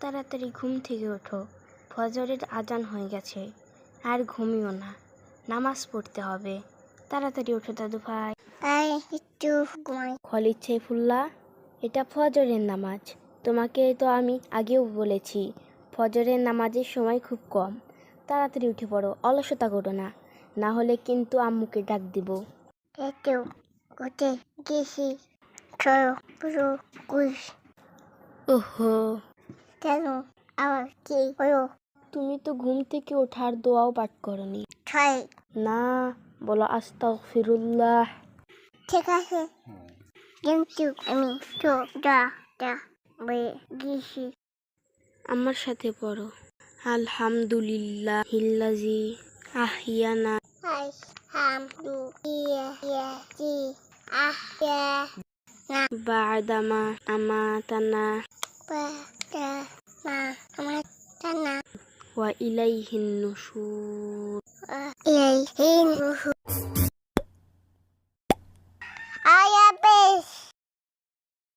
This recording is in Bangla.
তাড়াতাড়ি ঘুম থেকে ওঠো ফজরের আজান হয়ে গেছে আর ঘুমিও না নামাজ পড়তে হবে। তাড়াতাড়ি ওঠো দাদু ভাই। একটু খলিদ সাইফুল্লাহ এটা ফজরের নামাজ তোমাকে তো আমি আগেও বলেছি ফজরের নামাজের সময় খুব কম। তাড়াতাড়ি উঠে পড়ো অলসতা করো না না হলে কিন্তু আম্মুকে ডাক দিব। একটু উঠে গেছি। ছয় পুরো কুশ। ওহো। কেন? আবার কি? হলো তুমি তো ঘুম থেকে ওঠার দোয়াও পাঠ করনি। ছয় না বলো আস্তাগফিরুল্লাহ। ঠিক আছে। কিন্তু আমি তো যা যা বয়ে গেছি আমার সাথে পড়ো। আলহামদুলিল্লাহ হিল্লাজি আহিয়ানা। আই হাম দু ইয়ে ইয়ে জি আহ ইয়ে বাদামা আমাতানা। দা ওয়া ইলাইহিন নুশুর এই হিন